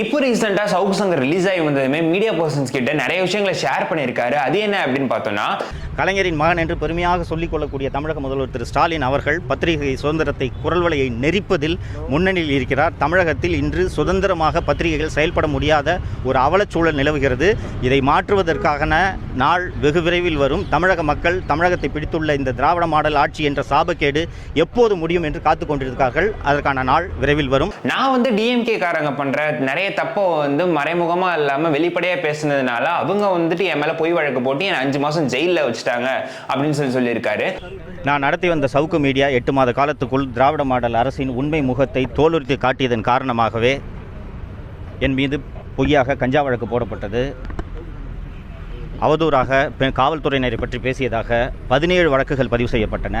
இப்போ ரீசெண்டாக சவுக்கு சங்கர் ரிலீஸ் ஆகி வந்ததுமே மீடியா பர்சன்ஸ் கிட்ட நிறைய விஷயங்களை ஷேர் பண்ணியிருக்காரு. அது என்ன அப்படின்னு பார்த்தோம்னா கலைஞரின் மகன் என்று பெருமையாக சொல்லிக் கொள்ளக்கூடிய தமிழக முதல்வர் திரு ஸ்டாலின் அவர்கள் பத்திரிகை சுதந்திரத்தை குரல் வலையை நெரிப்பதில் முன்னணியில் இருக்கிறார். தமிழகத்தில் இன்று சுதந்திரமாக பத்திரிகைகள் செயல்பட முடியாத ஒரு அவலச்சூழல் நிலவுகிறது. இதை மாற்றுவதற்கான நாள் வெகு விரைவில் வரும். தமிழக மக்கள் தமிழகத்தை பிடித்துள்ள இந்த திராவிட மாடல் ஆட்சி என்ற சாபக்கேடு எப்போது முடியும் என்று காத்து கொண்டிருக்கிறார்கள் அதற்கான நாள் விரைவில் வரும். நான் வந்து டிஎம்கே காரங்க பண்ற நிறைய தப்பை வந்து மறைமுகமாக இல்லாமல் வெளிப்படையாக பேசுனதுனால அவங்க வந்துட்டு என் மேலே பொய் வழக்கு போட்டு என்னை அஞ்சு மாதம் ஜெயிலில் வச்சுட்டாங்க அப்படின்னு சொல்லி சொல்லியிருக்காரு. நான் நடத்தி வந்த சவுக்கு மீடியா எட்டு மாத காலத்துக்குள் திராவிட மாடல் அரசின் உண்மை முகத்தை தோலுரித்து காட்டியதன் காரணமாகவே என் மீது பொய்யாக கஞ்சா வழக்கு போடப்பட்டது. அவதூறாக காவல்துறையினரை பற்றி பேசியதாக பதினேழு வழக்குகள் பதிவு செய்யப்பட்டன.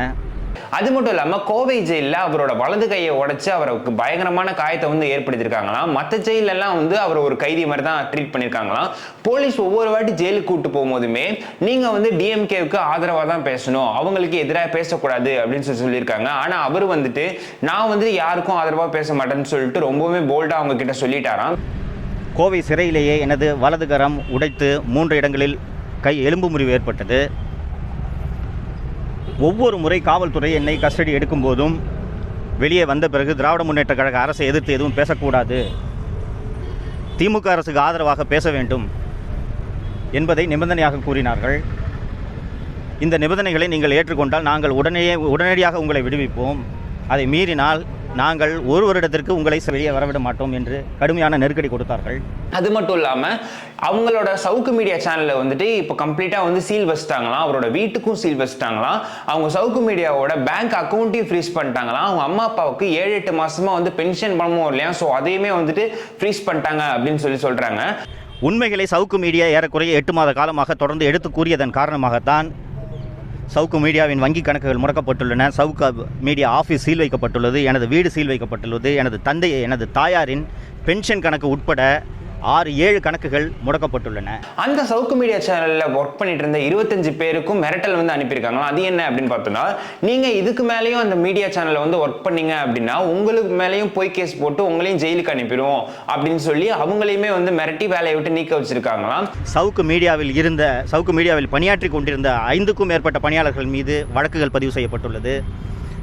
அது மட்டும் இல்லாமல் கோவை ஜெயிலில் அவரோட வலது கையை உடைச்சு அவருக்கு பயங்கரமான காயத்தை வந்து ஏற்படுத்தியிருக்காங்களாம். மற்ற ஜெயிலெல்லாம் வந்து அவர் ஒரு கைதி மாதிரி தான் ட்ரீட் பண்ணியிருக்காங்களாம். போலீஸ் ஒவ்வொரு வாட்டி ஜெயிலுக்கு கூட்டு போகும்போதுமே நீங்கள் வந்து டிஎம்கேவுக்கு ஆதரவாக தான் பேசணும். அவங்களுக்கு எதிராக பேசக்கூடாது அப்படின்னு சொல்லி சொல்லியிருக்காங்க. ஆனால் அவர் வந்துட்டு நான் வந்து யாருக்கும் ஆதரவாக பேச மாட்டேன்னு சொல்லிட்டு ரொம்பவுமே போல்டாக அவங்க கிட்ட சொல்லிட்டாராம். கோவை சிறையிலேயே எனது வலதுகரம் உடைத்து மூன்று இடங்களில் கை எலும்பு முறிவு ஏற்பட்டது. ஒவ்வொரு முறை காவல்துறை என்னை கஸ்டடி எடுக்கும்போதும் வெளியே வந்த பிறகு திராவிட முன்னேற்ற கழக அரசை எதிர்த்து எதுவும் பேசக்கூடாது. திமுக அரசுக்கு ஆதரவாக பேச வேண்டும் என்பதை நிபந்தனையாக கூறினார்கள். இந்த நிபந்தனைகளை நீங்கள் ஏற்றுக்கொண்டால் நாங்கள் உடனே உடனடியாக உங்களை விடுவிப்போம். அதை மீறினால் நாங்கள் ஒரு வருடத்திற்கு உங்களை வெளியே வரவிட மாட்டோம் என்று கடுமையான நெருக்கடி கொடுத்தார்கள். அது மட்டும் இல்லாம அவங்களோட சவுக்கு மீடியா சேனல்ல வந்துட்டு இப்போ கம்ப்ளீட்டா வந்து சீல் வச்சுட்டாங்களாம். அவரோட வீட்டுக்கும் சீல் வச்சுட்டாங்களாம். அவங்க சவுக்கு மீடியாவோட பேங்க் அக்கௌண்ட்டையும் ஃப்ரீஸ் பண்ணிட்டாங்களாம். அவங்க அம்மா அப்பாவுக்கு ஏழு எட்டு மாசமா வந்து பென்ஷன் பணமும் இல்லையா? ஸோ அதையுமே வந்துட்டு ஃப்ரீஸ் பண்ணிட்டாங்க அப்படின்னு சொல்லி சொல்றாங்க. உண்மைகளை சவுக்கு மீடியா ஏறக்குறைய எட்டு மாத காலமாக தொடர்ந்து எடுத்து கூறியதன் காரணமாகத்தான் சவுக்கு மீடியாவின் வங்கி கணக்குகள் முடக்கப்பட்டுள்ளன. சவுக்கு மீடியா ஆஃபீஸ் சீல் வைக்கப்பட்டுள்ளது. எனது வீடு சீல் வைக்கப்பட்டுள்ளது. எனது தந்தை எனது தாயாரின் பென்ஷன் கணக்கு உட்பட ஆறு ஏழு கணக்குகள் முடக்கப்பட்டுள்ளன. அந்த சவுக்கு மீடியா சேனல்ல ஒர்க் பண்ணிட்டு இருந்த இருபத்தஞ்சு பேருக்கும் மிரட்டல் வந்து அனுப்பியிருக்காங்க அது என்ன அப்படின்னு பார்த்தோம்னா நீங்க இதுக்கு மேலேயும் அந்த மீடியா சேனல்ல வந்து ஒர்க் பண்ணீங்க அப்படின்னா உங்களுக்கு மேலேயும் போய் கேஸ் போட்டு உங்களையும் ஜெயிலுக்கு அனுப்பிடுவோம் அப்படின்னு சொல்லி அவங்களையுமே வந்து மிரட்டி வேலையை விட்டு நீக்க வச்சிருக்காங்களாம் சவுக்கு மீடியாவில் இருந்த சவுக்கு மீடியாவில் பணியாற்றி கொண்டிருந்த ஐந்துக்கும் மேற்பட்ட பணியாளர்கள் மீது வழக்குகள் பதிவு செய்யப்பட்டுள்ளது.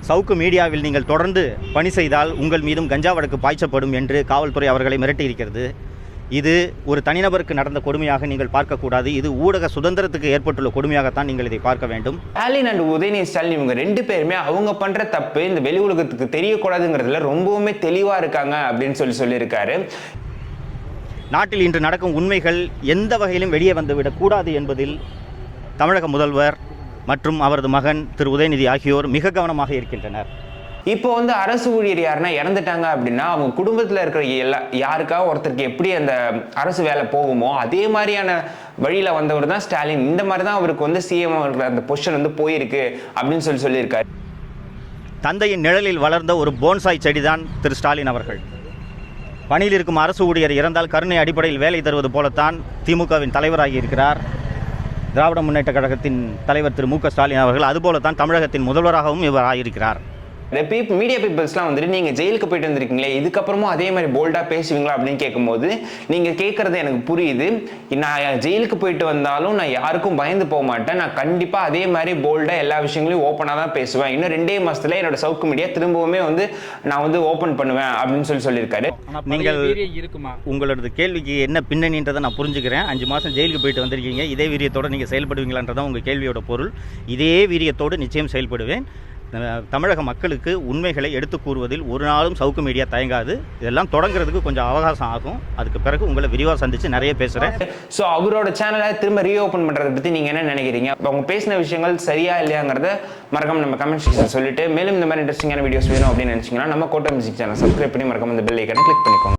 சவுக்கு மீடியாவில் நீங்கள் தொடர்ந்து பணி செய்தால் உங்கள் மீதும் கஞ்சா வழக்கு பாய்ச்சப்படும் என்று காவல்துறை அவர்களை மிரட்டியிருக்கிறது. இது ஒரு தனிநபருக்கு நடந்த கொடுமையாக நீங்கள் பார்க்கக்கூடாது. இது ஊடக சுதந்திரத்துக்கு ஏற்பட்டுள்ள கொடுமையாகத்தான் நீங்கள் இதை பார்க்க வேண்டும். ஸ்டாலின் அண்ட் உதயநிதி ஸ்டாலின் இவங்க ரெண்டு பேருமே அவங்க பண்ற தப்பு இந்த வெளி உலகத்துக்கு தெரியக்கூடாதுங்கிறதுல ரொம்பவுமே தெளிவா இருக்காங்க அப்படின்னு சொல்லி சொல்லியிருக்காரு. நாட்டில் இன்று நடக்கும் உண்மைகள் எந்த வகையிலும் வெளியே வந்துவிடக்கூடாது என்பதில் தமிழக முதல்வர் மற்றும் அவரது மகன் திரு உதயநிதி ஆகியோர் மிக கவனமாக இருக்கின்றனர். இப்போ வந்து அரசு ஊழியர் யாருன்னா இறந்துட்டாங்க அப்படின்னா அவங்க குடும்பத்தில் இருக்கிற எல்லா யாருக்கா ஒருத்தருக்கு எப்படி அந்த அரசு வேலை போகுமோ அதே மாதிரியான வழியில் வந்தவர் தான் ஸ்டாலின். இந்த மாதிரி தான் அவருக்கு வந்து சிஎம் இருக்கிற அந்த பொசிஷன் வந்து போயிருக்கு அப்படின்னு சொல்லி சொல்லியிருக்காரு. தந்தையின் நிழலில் வளர்ந்த ஒரு போன்சாய் செடிதான் திரு ஸ்டாலின் அவர்கள். பணியில் இருக்கும் அரசு ஊழியர் இறந்தால் கருணை அடிப்படையில் வேலை தருவது போலத்தான் திமுகவின் தலைவராகி இருக்கிறார். திராவிட முன்னேற்ற கழகத்தின் தலைவர் திரு மு க ஸ்டாலின் அவர்கள் அதுபோலத்தான் தமிழகத்தின் முதல்வராகவும் இவர் ஆகியிருக்கிறார். மீடியா பீப்புள்ஸ்லாம் வந்துட்டு நீங்கள் ஜெயிலுக்கு போயிட்டு வந்திருக்கீங்களே இதுக்கப்புறமும் அதே மாதிரி போல்டாக பேசுவீங்களா அப்படின்னு கேட்கும்போது நீங்கள் கேட்குறது எனக்கு புரியுது. நான் ஜெயிலுக்கு போயிட்டு வந்தாலும் நான் யாருக்கும் பயந்து போக மாட்டேன். நான் கண்டிப்பாக அதே மாதிரி போல்டாக எல்லா விஷயங்களையும் ஓப்பனாக தான் பேசுவேன். இன்னும் ரெண்டே மாசத்துல என்னோட சவுக்கு மீடியா திரும்பவுமே வந்து நான் வந்து ஓப்பன் பண்ணுவேன் அப்படின்னு சொல்லி சொல்லியிருக்காரு. நீங்கள் இருக்குமா? உங்களோட கேள்விக்கு என்ன பின்னணின்றதை நான் புரிஞ்சுக்கிறேன். அஞ்சு மாதம் ஜெயிலுக்கு போயிட்டு வந்திருக்கீங்க. இதே வீரியத்தோடு நீங்கள் செயல்படுவீங்களான்றதான் உங்கள் கேள்வியோட பொருள். இதே வீரியத்தோடு நிச்சயம் செயல்படுவேன். தமிழக மக்களுக்கு உண்மைகளை எடுத்து கூறுவதில் ஒரு நாளும் சவுக்கு மீடியா தயங்காது. இதெல்லாம் தொடங்குறதுக்கு கொஞ்சம் அவகாசம் ஆகும். அதுக்கு பிறகு உங்களை விரிவாக சந்தித்து நிறைய பேசுகிறேன் ஸோ அவரோட சேனலை திரும்ப ரீஓப்பன் பண்ணுறதை பற்றி நீங்கள் என்ன நினைக்கிறீங்க? அவங்க பேசின விஷயங்கள் சரியா இல்லையாங்கிறத மறக்காம நம்ம கமெண்ட் செக்ஷன் சொல்லிட்டு மேலும் இந்த மாதிரி இன்ட்ரெஸ்டிங்கான வீடியோஸ் வேணும் அப்படின்னு நினச்சிங்கன்னா நம்ம கோட்டை மியூசிக் சேனல் சப்ஸ்கிரைப் பண்ணி மறக்காம இந்த பெல் ஐக்கனை கிளிக் பண்ணிக்கோங்க.